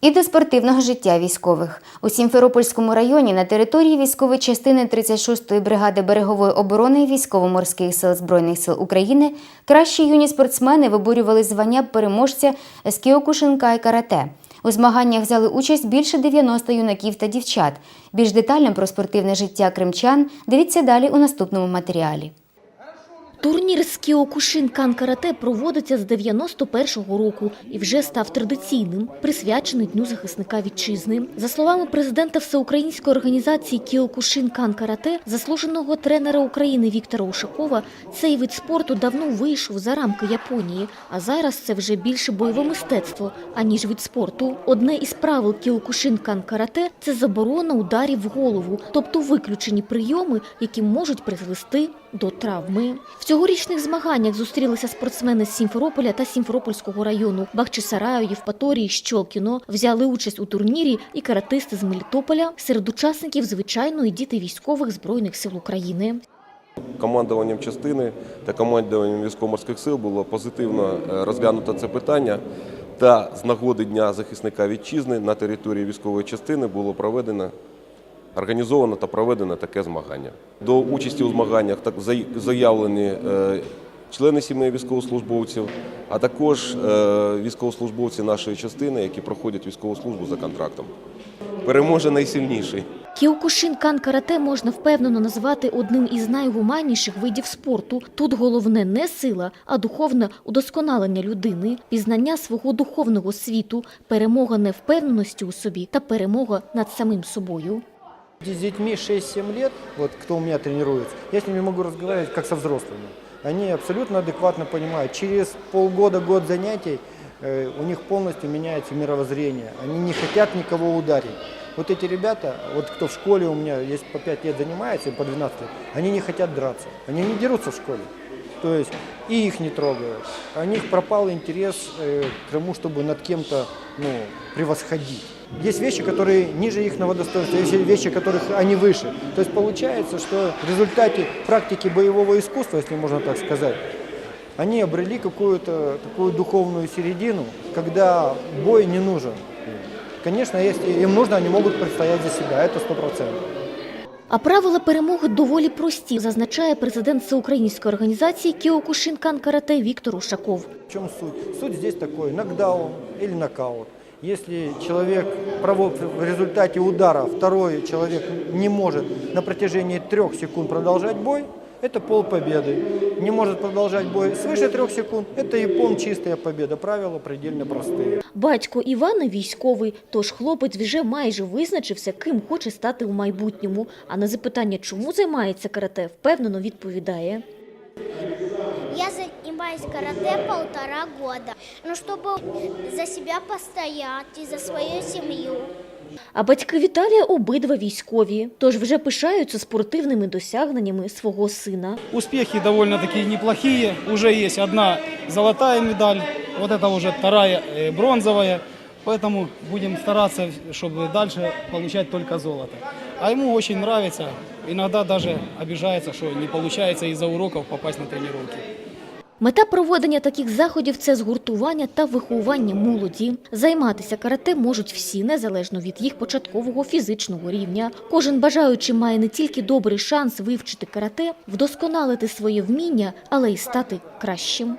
І до спортивного життя військових у Сімферопольському районі на території військової частини 36-ї бригади берегової оборони військово-морських сил збройних сил України кращі юні спортсмени виборювали звання переможця з кіокушинкай карате. У змаганнях взяли участь більше 90 юнаків та дівчат. Більш детально про спортивне життя кримчан дивіться далі у наступному матеріалі. Турнір з Кіокушин Кан Карате проводиться з 91-го року і вже став традиційним, присвячений Дню захисника вітчизни. За словами президента Всеукраїнської організації Кіокушин Кан Карате, заслуженого тренера України Віктора Ушакова, цей вид спорту давно вийшов за рамки Японії, а зараз це вже більше бойове мистецтво, аніж вид спорту. Одне із правил Кіокушин Кан Карате – це заборона ударів в голову, тобто виключені прийоми, які можуть призвести до травми. Цьогорічних змаганнях зустрілися спортсмени з Сімферополя та Сімферопольського району, Бахчисараю, Євпаторії, Щолкіно. Взяли участь у турнірі і каратисти з Мелітополя. Серед учасників, звичайно, і діти військових Збройних сил України. Командуванням частини та командуванням військово-морських сил було позитивно е, розглянуто це питання. Та з нагоди Дня захисника вітчизни на території військової частини було проведено організовано та проведено таке змагання. До участі у змаганнях так заявлені е, члени сімей військовослужбовців, а також е, військовослужбовці нашої частини, які проходять військову службу за контрактом. Переможе найсильніший. Кіокушин Кан Карате можна впевнено назвати одним із найгуманніших видів спорту. Тут головне не сила, а духовне удосконалення людини, пізнання свого духовного світу, перемога невпевненості у собі та перемога над самим собою. С детьми 6-7 лет, вот кто у меня тренируется, я с ними могу разговаривать как со взрослыми. Они абсолютно адекватно понимают. Через полгода, год занятий э, у них полностью меняется мировоззрение. Они не хотят никого ударить. Вот эти ребята, вот кто в школе у меня есть по 5 лет занимается, по 12 лет, они не хотят драться. Они не дерутся в школе. То есть и их не трогают. У них пропал интерес э, к тому, чтобы над кем-то ну, превосходить. Есть вещи, которые ниже их достоинства, есть вещи, которых они выше. То есть получается, что в результате практики боевого искусства, если можно так сказать, они обрели какую-то такую духовную середину, когда бой не нужен. Конечно, если им нужно, они могут предстоять за себя, это сто процентов. А правила перемоги доволі прості, зазначає президент Всеукраїнської організації Кіокушин Кан Карате Віктор Ушаков. В чому суть? Суть здесь такой, нокдаун или нокаут. Если человек в результате удара, второй человек не может на протяжении трех секунд продолжать бой, это пол победы. Не может продолжать бой свыше трех секунд, это япон чистая победа. Правила предельно простые. Батько Івана військовий, тож хлопець вже майже визначився, ким хоче стати у майбутньому. А на запитання, чому займається карате, впевнено відповідає. Я занимаюсь карате полтора года. Но чтобы за себя постоять и за свою семью. А батьки Віталія обидва військові, тож вже пишаються спортивними досягненнями свого сина. Успехи довольно-таки неплохие. Уже есть одна золотая медаль, вот это уже вторая э, бронзовая. Поэтому будем стараться, чтобы дальше получать только золото. А ему очень нравится. Иногда даже обижается, что не получается из-за уроков попасть на тренировки. Мета проведення таких заходів це згуртування та виховання молоді. Займатися карате можуть всі, незалежно від їх початкового фізичного рівня. Кожен бажаючий має не тільки добрий шанс вивчити карате, вдосконалити своє вміння, але й стати кращим.